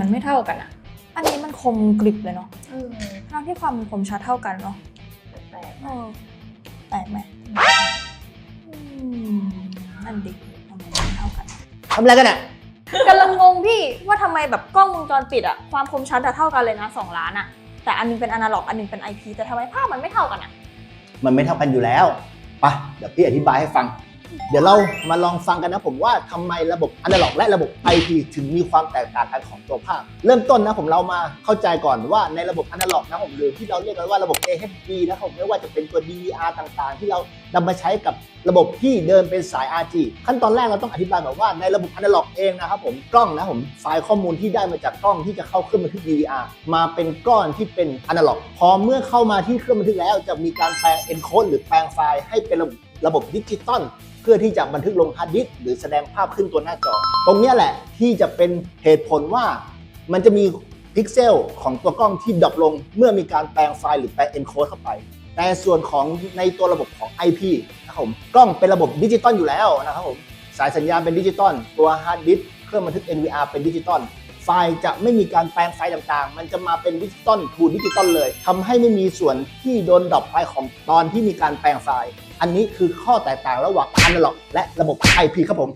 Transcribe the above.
มันไม่เท่ากันอะอันนี้มันคมกริบเลยเนาะเออทั้งที่ความคมชัดเท่ากันเนาะแปลกเออแปลกไหมอืมนั่นดิทำไมมันไม่เท่ากัน ทำอะไรกันเนี่ยกำลังงงพี่ว่าทำไมแบบกล้องวงจรปิดอะความคมชัดอะเท่ากันเลยนะสองล้านอะแต่อันหนึงเป็นอนาล็อกอันหนึงเป็น IP แต่ทำไมภาพมันไม่เท่ากันอะมันไม่เท่ากันอยู่แล้วไปะเดี๋ยวพี่อธิบายให้ฟัง เดี๋ยวเรามาลองฟังกันนะผมว่าทำไมระบบอนาล็อกและระบบ IP ถึงมีความแตกต่างกันของตัวภาพ เริ่มต้นนะผมเรามาเข้าใจก่อนว่าในระบบอนาล็อกนะผมหรือที่เราเรียกกันว่าระบบ AHD นะผมไม่ว่าจะเป็นตัว DVR ต่างๆ ที่เรานำมาใช้กับระบบที่เดินเป็นสาย RG ขั้นตอนแรกเราต้องอธิบายแบบว่าในระบบอนาล็อกเองนะครับผมกล้องนะผมไฟล์ข้อมูลที่ได้มาจากกล้องที่จะเข้าเครื่องบันทึก DVR มาเป็นก้อนที่เป็นอนาล็อกพอเมื่อเข้ามาที่เครื่องบันทึกแล้ว จะมีการแปลง encode หรือแปลงไฟล์ให้เป็นระบบระบบดิจิตอล พื่อที่จะบันทึกลงฮาร์ดดิสก์หรือแสดงภาพขึ้นตัวหน้าจอ ตรงนี้แหละที่จะเป็นเหตุผลว่ามันจะมีพิกเซลของตัวกล้องที่ดรอปลง เมื่อมีการแปลงไฟล์หรือแปลง encode เข้าไป แต่ส่วนของในตัวระบบของ IP นะครับผมกล้องเป็นระบบดิจิตอลอยู่แล้วนะครับผมสายสัญญาณเป็นดิจิตอลตัวฮาร์ดดิสก์เครื่องบันทึก NVR เป็นดิจิตอลไฟล์จะไม่มีการแปลงไฟล์ต่างๆ มันจะมาเป็นดิจิตอลทูดิจิตอลเลยทำให้ไม่มีส่วนที่โดนดรอปไปของตอนที่มีการแปลงไฟล์ อันนี้คือข้อแตกต่างระหว่าง Analog และระบบ IP ครับผม